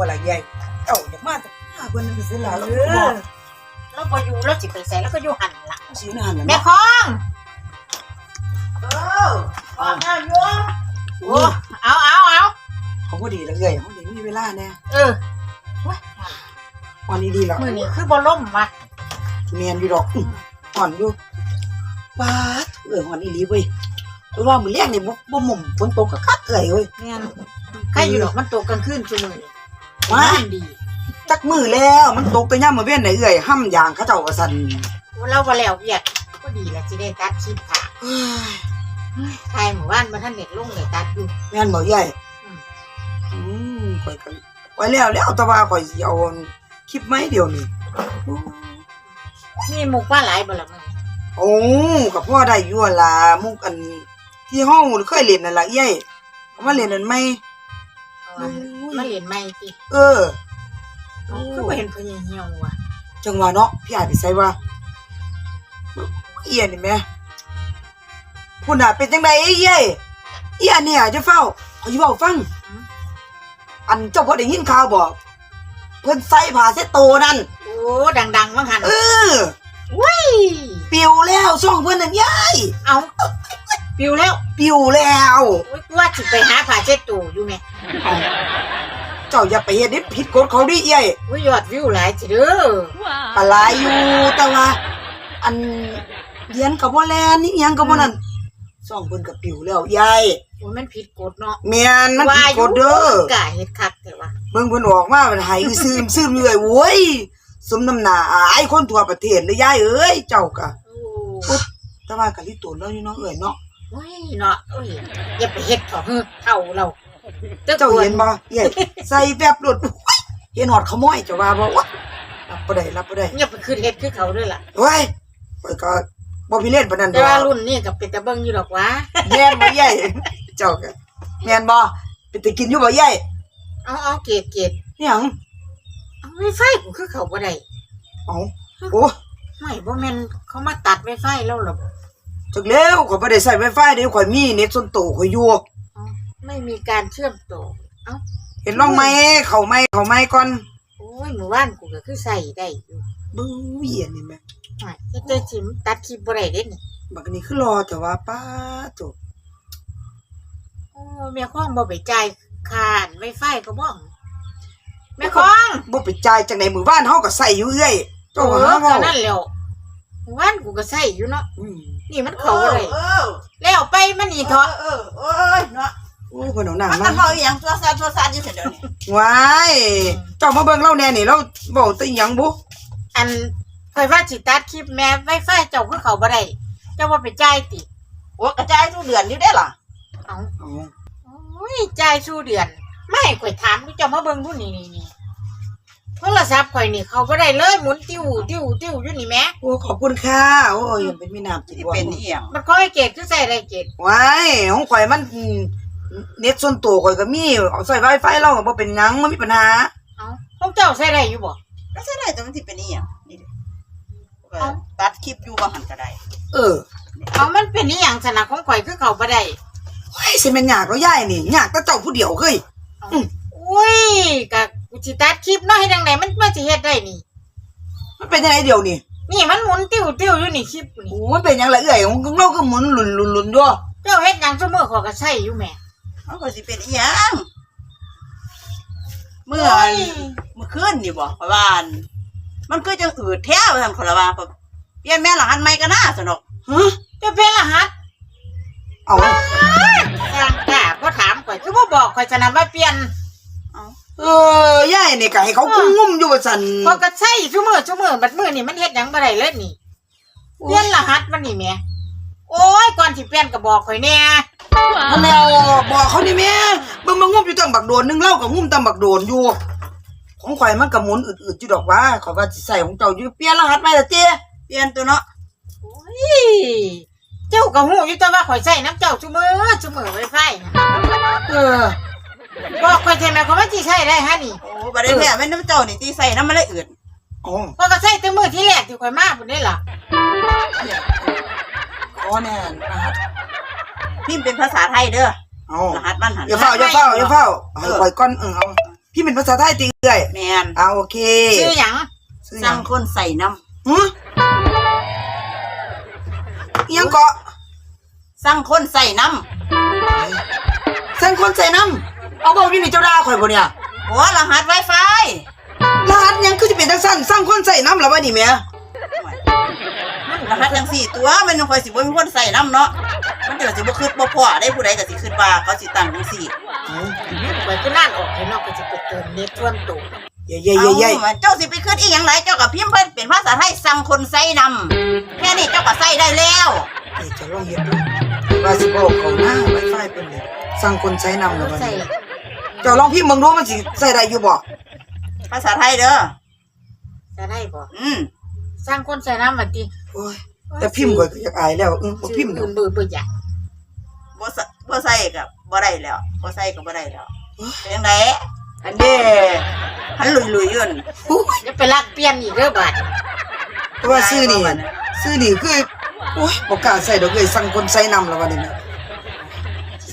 บ่ละใหญ่เอ้าอย่ามาแต่มาเพิ่นนั่นสิล่ะเออเราพออยู่เราจิไปใส่แล้วก็อยู่หันละสิอยู่ในหันน่ะแม่เนาะคองเออออกมาอยู่โอ้เอาเอาเอาเขาบ่ดีละเอ้ยเขาดีมีเวลาแน่เออว้ายวันนี้ดีแล้วมือนี้คือบ่ล่มวะเมียนอยู่ดอกอื้ออ่อนอยู่ปาดเอ้ยวันนี้ดีเว้ยเพราะว่ามื้อแรกนี่บ่บ่หม่อมฝนตกก็คักเอ้ยเว้ยแม่นใครอยู่ดอกมันตกกลางคืนชั่วมือนี่ ว้าบ้านดีจักมือแล้วมันตกแต่ย่ามมื้อเว้นได้เอ้ยห้ำยางเขาเจ้าก็สั่นโอ้เราบ่แล้วเวียดก็ดีละสิได้ตัดคลิปค่ะเฮ้ยทายหมู่บ้านบ่ทันเด็กลงเลยตัดอยู่แม่นบ่ใหญ่อืมอืมข่อยก็ข่อยแล้วแล้วแต่ว่าข่อยสิเอาคลิปไม้เดียวนี่มีหมุกว่าหลายบ่ล่ะมึงโอ้กับพ่อได้อยู่หั่นล่ะมุกอันที่ห้องเคยเล่นนั่นล่ะเอ้ยเอามาเล่นนั่นไหม เอามาเรียนใหม่ติเออเอาคือบ่เห็นเพิ่นยังเหี่ยวว่ะจังหวะเนาะพี่อาจไปใส่ว่าเอียนี่แหม่พุ่นน่ะเป็นจังไดเอ้ยเอ้ยเอียเนี่ยจะเฝ้าขอยสิเว้าฟัง อันเจ้าพ่อได้ยินข่าวบ่เพิ่นใส่ผ้าเช็ดโตวนั่น โอ้ดังๆว่าหั่นเอออุ้ยปิวแล้วซ่องเพิ่นนั่นยาย เอาปิวแล้วปิวแล้ว โอ้ยกู ว่าสิไปหาผ้าเช็ดตู้อยู่แม่เอาเจ้าอย่าไปเฮ็ดให้ผิดกฎเขาดิเอ้ยอุ้ยยอดวิวหลายสิเด้อก็หลายอยู่แต่ว่า อันเรียนก็บ่แลนนี่หยังก็บ่นั่นซ่องเพิ่นก็ปิวแล้วยายโอ้ยมันผิดกฎเนาะแม่นมันผิดกฎเด้อกะเฮ็ดคักแต่ว่าเบิ่งเพิ่นออกมามันหายซึมซึมอยู่เลยโว้ยสมน้ำหน้าอายคนทั่วประเทศเลยยายเอ้ยเจ้าก็โอ้แต่ว่าก็ลิตนแล้วอยู่เนาะเอ้ยเนาะ โอ้ยเนาะโอ้ยอย่าไปเฮ็ดเถอะเฮ้อเท่าเราเจ้าเห็นบ่เอ้ยใส่แบบรถโอ้ยเห็นหอดขโมยเจ้าว่าบ่วะรับบ่ได้รับบ่ได้อย่าไปคืนเฮ็ดคือเขาด้วยล่ะเฮ้ยข้อยก็บ่พิเรนปานนั้นดแต่อกว่ารุ่นนี้ก็เป็นตะเบิ่งอยู่ดอกวะแม่นบ่ยายเจ้าก็แม่นบ่เป็นตะกินอยู่บ่ยายเอาเอาเกตเกตนี่หยังเอาไวไฟกูคือเขาบ่ได้เอ้าโอ้ไม่บ่แม่นเขามาตัดไวไฟแล้วหรอ กจักแล้วข้อยบ่ได้ใช้ Wi-Fi เด้ข้อยมีเน็ตส่วนตัวข้อยอยู่เอาไม่มีการเชื่อมต่อเอ้าเห็นลองไหมเข้าไหมเข้าไหมก่อนโอ้ยหมู่บ้านกูก็คือใส่ได้อยู่บู้เหี้ยนี่แม่ไม่เฮ็ดได้สิมตัดคลิปบ่ได้เด้นี่บักนี้คือรอแต่ว่าป้าจบโอ้แม่ข้องบ่ไปจ่ายค่าไวไฟก็บ่แม่ข้องบ่ไปจ่ายจังไดมื้อบ้านเฮาก็ใส่อยู่เอ้ยเจ้าเอก็อหาก็เว้านั่นแหล้วหมู่บ้านกูก็ใส่อยู่เนาะอืม นี่มันเขาบ่ได้เออแล้วไปมันนี่เถาะเออเออเนาะโอ้ยเพิ่นเอาหน้ามันมาก็เมาอย่างตัวซาตัวซาอยู่เดี๋ยวนี้ว้ายเจ้ามาเบิ่งเราแน่นี่เราเว้าแต่หยังบุอันเคยว่าสิตัดคลิปแม่ไวไฟเจ้าคือเขาบ่ได้เจ้าว่าไปจ่ายติโอ้กระจายทุกเดือนนี่ได้ล่ะเอาเอาโอ้ยจ่ายสู้เดือน ไม่ข่อยถามดูเจ้ามาเบิ่งดูนี่นี่นี่ โทรศัพท์ข่อยนี่เขาบ่ได้เลยหมุนติ้วติ้วติ้วอยู่นี่แหม่โอ้ขอบคุณค่ะโอ้ยเป็นมีน้ำจิตที่บ่เป็นอีหยังมันก็ให้เกตคือใส่ได้เกตว้ายของข่อยมันอืมเน็ตส่วนตัวข่อยก็มีเอาใส่ Wi-Fi เราก็บ่เป็นหยังมันมีปัญหาเอาของเจ้าใส่ได้อยู่บ่ก็ใช่ได้แต่มันที่เป็นอีหยังนี่เด้อตัดคลิปอยู่ว่าหันก็ได้เออเอามันเป็นอีหยังสนะของข่อยคือเขาบ่ได้โอ้ยสิแม่นยากแล้วยายนี่ยากแต่เจ้าผู้เดียวเฮ้ย อุ้ยกะ กูสิตัดคลิปเนาะให้ดังไดมันมาสิเฮ็ดได้นี่ มันเป็นยังไงเดียวนี่นี่มันหมุนติ้วติ้วอยู่นี่คลิปนี่โอ้มันเป็นหยังละเอ้ยของเราก็หมุนหลุนหลุนหลุนด้วยเจ้าเฮ็ดหยังซุมื้อข่อยก็ใช้อยู่แหม่มันก็สิเป็นอีหยังเมื่อเมื่อคืนนี่บ่ประมาณมันคือจังอืดแท้ว่าซั่นคนละว่าเปลี่ยนแม่รหัสใหม่ก็น่าสนุกฮะเจ้าเป็นรหัสเอาทางกาก็ถามข่อยคือบ่บอกข่อยจะนำว่าเปลี่ยน เออยายนี่ก็ให้เขากุ้งงุ่มอยู่ว่าซั่นพอยก็ใช้ซุมื้อซุมื้อบัดมื้อนี่มันเฮ็ดหยังบ่ได้เลยนี่เปลี่ยนรหัสมันนี่แหม่โอ้ยก่อนสิเปลี่ยนก็บอกข่อยแหน่อันแล้วบอกเขานี่แม่เบิ่งมางุ่มอยู่ตั้งบักโดนนึงเล่าก็งุ่มตั้งบักโดนอยู่ ของข่อยมันก็หมุนอึดๆอยู่ดอกว่าข่อยว่าสิใส่ของเจ้าอยู่เปลี่ยนรหัสใหม่ละเตี้ยเปลี่ยนตัวเนาะโอ้ยเจ้าก็ฮู้อยู่แต่ว่าข่อยใช้น้ำเจ้าซุมื้อซุมื้อไวไฟน่ะเออ บอกข่อยแท้แม่เขาว่าสิใช้ได้ฮะนี่โอ้บ่ได้แท้แม่นน้ำเจ้านี่ที่ใส่น้ำมันเลยอืดอ๋อข่อยก็ใช้แต่มื้อที่แรกที่ข่อยมาพุ่นนี่ล่ะขอแน่รหัสพิมพ์เป็นภาษาไทยเด้อเอารหัสมันหันอย่าเฝ้าอย่าเฝ้าอย่าเฝ้าให้ข่อยก่อนเออเอาพี่เป็นภาษาไทยติเอ้ยแม่นอ่าโอเคชื่อหยังซื้อหสั่ยังงคนใส่น้หึอิหยังเกาะำสั่งคนใส่น้เส้นคนใส่น้ำ เอาบอกอยู่นี่เจ้าด่าข่อยบ่เนี่ยำหัวรหัส Wi-Fi รหัสหยังคือจะเป็นจังซั่นสร้างคนใส่น้ำแล้ววะนี่แหม่รหัสจังสี่ตัวมันยังคอยสิบ่มีคนใส่น้ำเนาะมันเดี๋ยวสิบ่คืดบ่พอได้ผู้ใดก็สิคืดว่าเขาสิตั้งจังสี่ข่อยก็นั่นออกให้นอกก็จะไปเติมเน็ตท่วมตูเย่เย่เย่เย่เอ้าเจ้าสิไปคืดอีหยังหลายเจ้าก็พิมพ์เพิ่นเป็นภาษาไทยสั่งคนใส่น้ำแค่นี้เจ้าก็ใส่ได้แล้วเอ้ยจะลองเฮ็ดดูว่าสิบอกเขาหน้าไวไฟเพิ่นนี่สร้างคนใส่น้ำแล้ววะใส่นี่ เจ้าลองพิมพ์เบิ่งดูมันสิใส่ได้อยู่บ่ภาษาไทยเด้อจะได้บ่อืมสร้างคนใส่น้ำมาติโอ้ยแต่พิมพ์ข่อยก็อยากอายแล้วอือบ่พิมพ์ชื่ดออกอื่นเบื่อเบื่ออยากบ่ใส่บ่ใส่ก็บ่ได้แล้วบ่ใส่ก็บ่ได้แล้วเป็นจังไดอันนี้หันลุยๆอยู่นั่นโอ้ยจะไปลักเปลี่ยนอีกเด้อบาดเพราะว่าซื้อนี่ซื้อนี่คือโอ้ยบ่กล้าใส่ดอกเอ้ยสร้างคนใส่น้ำแล้ววะนี่แม่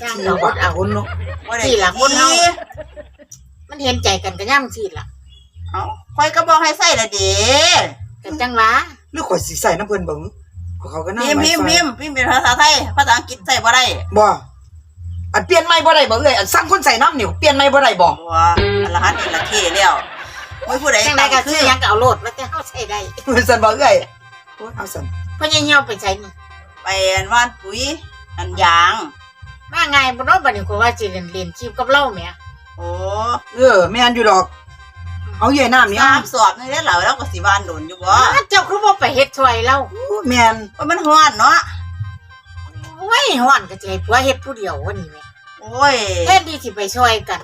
สร้างที่เราว่าเอาคนเนาะ บ่ได้ที่หลังคนเฮาอีมันเห็นใจกันก็ย่ำสิล่ะเอ้าข่อยก็บอกให้ใส่ละเด้กันจังหวะหรือข่อยสิใส่น้ำเพิ่นเบิ่งเพราะเขาก็น่าพิมพ์พิมพ์พิมพ์พิมพ์เป็นภาษาไทย ภาษาอังกฤษใส่บ่ได้บ่อันเปลี่ยนใหม่บ่ได้บ่เอ้ยอันสร้างคนใส่น้ำนี่เปลี่ยนใหม่บ่ได้บ่ว่าอันรหัสนี่ละเคแล้วโอ้ยผู้ใดจังไดตั้งก็คืซื้ออหยังก็เอาโลดว่าจะเฮาใช้ได้เพิ่นสั่นบ่เอ้ยโอ้ยเอาสั่นเพราะยังเหี่ยวไปใช้นี่ไปอันว่านปุ๋ยอันยาง มาไงบ่เนาะบัดนี้ก็ว่าสิเล่นเล่นคลิปกับเราแหมโอ้เออแม่นอยู่ดอก เอาเย่น้ำนี่สาอะมสอบนี่ได้อเหล่าแล้วก็สิบ้านโดนอยู่บ่อ้าวเจ้าคือบ่ไปเฮ็ดช่วยเราโอ้แม่นว่ามันฮ้อนเนาะโอ้ยฮ้อนก็สิให้ผัวเฮ็ดผู้เดียววันนี้แหมโอ้ยแทนที่สิไปช่วยกัน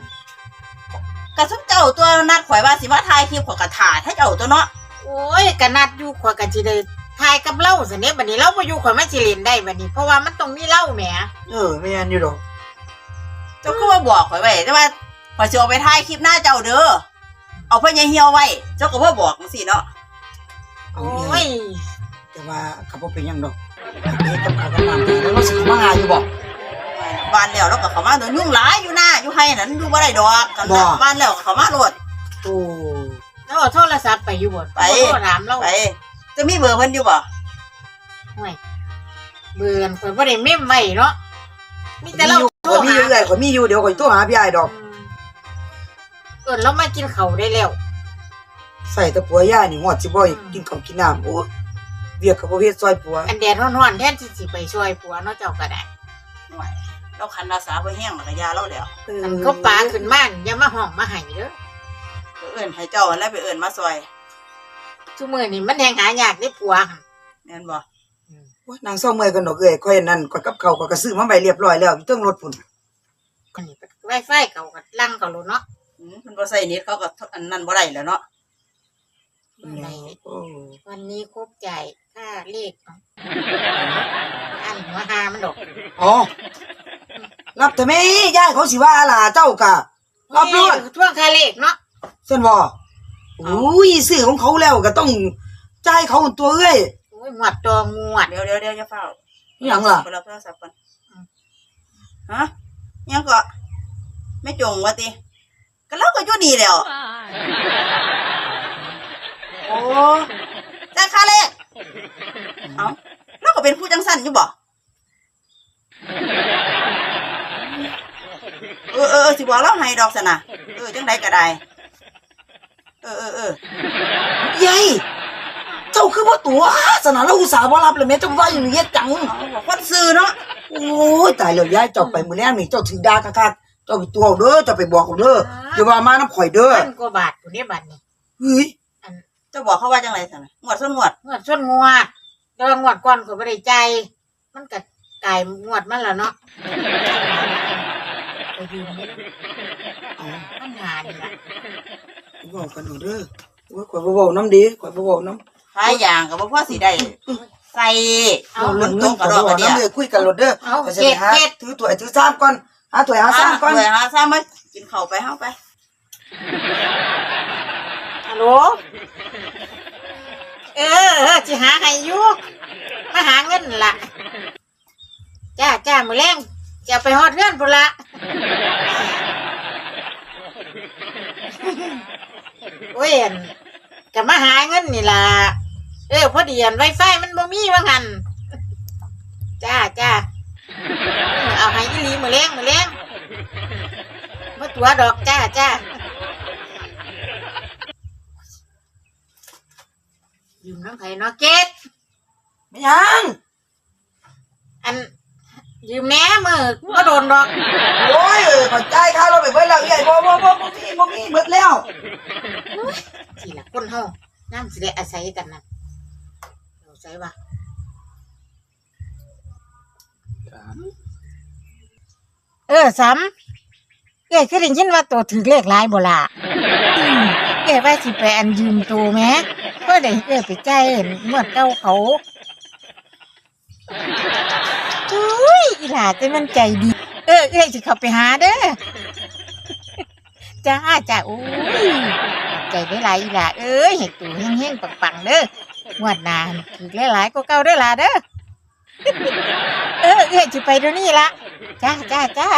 กระสุนเจ้าตัวนัดข่อยว่าสิมาถ่ายคลิปข่อยก็ถ่ายถ้าเจ้าตัวเนาะโอ้ยก็นัดอยู่ข่อยก็สิได้ ถ่ายกับเราซั่นเด้บัดนี้เราบ่อยู่ข่อยมาสิเล่นได้บัดนี้ เพราะว่ามันต้องมีเราแหมเออแม่นอยู่ดอกเจ้าก็มาบอกข่อยไว้แต่ว่าข่อยสิเอาไปถ่ายคลิปหน้าเจ้าเด้อเอาพ่อใหญ่เหี่ยวไว้ เจ้าก็บ่บอกจังซี่เนาะเอาโอ้เอ้ยยแต่ว่าก็บ่เป็นหยังดอกเฮ็ดกับข้าวกับน้ำแล้วเราสิเข้ามาหาอยู่บ่ บ้านแล้วแล้วก็เข้ามาโดนยุ่งหลายอยู่หน้าอยู่ให้นั่นอยู่บ่ได้ดอกกันบ่ บ้านแล้วก็เข้ามาโลด โอ้แล้วเอาโทรศัพท์ไปอยู่บ่ไป โทรถามเราไป จะมีเบอร์เพิ่นอยู่บ่ห่วยเบื่อนข่อยบ่ได้เมมไว้เนาะมีแต่เราข่อยมีอยู่เอ้ยข่อยมีอยู่เดี๋ยวข่อยโทรหาพี่อ้ายดอกอืมเอิ้นเรามากินข้าวได้แล้ว ใส่แต่ผัวย่านี่ฮอดสิบ่ให้กินข้าวกินน้ำโอ้เวียกก็บ่เฮ็ดซอยผัวอันแดดร้อนๆแทนที่สิไปช่วยผัวเนาะเจ้าก็ได้ห่วยเราคันรักษาบ่แห้งแล้วก็ยาเราแล้วอันเขาปลาขึ้นมาอย่ามาห้องมาให้เด้อก็เอิ้นให้เจ้าแล้วไปเอิ้นมาซอย ทุกมื้อนี้มันแฮงหายากได้ผัวหั่นแม่นบ่โอ้ยนางเศร้าเมื่อยกันดอกเอ้ยข่อยนั่นข่อยกับข้าวข่อยก็ซื้อมาไว้เรียบร้อยแล้วอยู่เทิงรถพุ่นอันนี้ไวไฟเก่าก็ลังเก่าโลดเนาะอืมเพิ่นบ่ใส่เน็ตเขาก็อันนั้นบ่ได้แล้วเนาะไหนโอ้วันนี้ครบจ่ายค่าเลขเนาะอันหัวหามันดอกอ๋อรับแต่แม่ย่ายเขาสิว่าล่ะเจ้ากะรับรวดนี่ช่วงค่าเลขเนาะซั่นบ่ อุ้ยซื้อของเขาแล้วก็ต้องจ่ายเขาตัวเอ้ยโอ้ยหวดตองงวดเดี๋ยวเดี๋ยวเดี๋ยวอย่าเฝ้าอิหยังล่ะไปรับโทรศัพท์ก่อนฮะยังก็ไม่จงว่าติก็เราก็อยู่นี่แล้วโอ้จ้างค่าเลขเอ้าเราก็เป็นผู้จังสั่นอยู่บ่เออเออเออสิบอกเราให้ดอกสนะเออจังใดก็ได้ เออเออเออยายเจ้าคือว่าตัวสนาเราอุตส่าห์บ่รับเลยแม่เจ้าว่าอย่างนี้เฮ็ดจังเอาบอกคนซื้อเนาะโอ้ยตายแล้วยายเจ้าไปมื้อแรกนี่เจ้าถือดาคักๆเจ้าไปตัวเอาเด้อเจ้าไปบอกเอาเด้ออย่าว่ามาน้ำข่อยเด้อพันกว่าบาทอยู่เนี่ยบาทนี่เฮ้ยอันเจะบอกเขาว่าจังไรสนะงวดส้นงวดงวดส่วนงวดแต่ว่างวดก่อนก็บ่ได้ใจายมันก็กลายงวดมันแล้วเนาะไปยืมนี่ เอา ปัญหานี่ล่ะ บอกกันเอาเด้อโอ้ยข่อยบ่เว้าน้ำดีข่อยบ่เว้าน้ำขายอย่างกับพ่อสีได้ใส่ เอาเอาเงิเรื่องนเงิตรนงกกระระดดออกกกกระระเดีเดียยวคุยกันรถเด้อเอาก็จะไปหาเก็บถือถ้วยถือซ้ำก่อนหาถ้วยหาซ้ำก่อนเลยฮะซ้ำไหมกินข้าวไปเฮาไปฮัลโหล เออเออสิหาให้อยู่มาหาเงินล่ะ จ้าจ้ามื้อแรงจะเอาไปฮอดเงินพุ่นละ โอ้ยอันก็มาหาเงินนี่ล่ะเออพอดีอันไวไฟมันบ่มีว่างั้นจ้าจ้าเออเอาให้อีหลีมื้อแรงมื้อแรงบ่ตัวดอกจ้าจ้ายืมน้ำไผเนาะเกดไม่ยัง อัน ยืมแหน่มือบ่โดนดอกโอ้ยเขอจ่ายค่ารถไปเบิดแล้วเอี้ยบ่บ่บ่บ่มีบ่มีเบิดแล้วสิล่ะคนเฮาน้ำสิได้อาศัยกันนั่นเอาใส่ว่าเออซ้ำเอ้ยคือได้ยินว่าตัวถือเลขหลายบ่ล่ะอืมเอ้ยว่าสิไปอันยืมตัวแหม่เพื่อได้เอ้ยไปจ่ายเมื่อเก่าเขาอุ้ ยอีหลาจมันใจดี เออเอ้ยสิเข้าไปหาเด้อจ้าจ้าโอ้ยใจได้หลายอีหลาเอ้ยเห็ดตูเฮงๆปังๆเด้องวดหน้าถือหลายๆก็เก่าเด้อล่ะเด้อเออเอ้ยสิไปเดี๋ยวนี้ละจ้าจ้าจ้า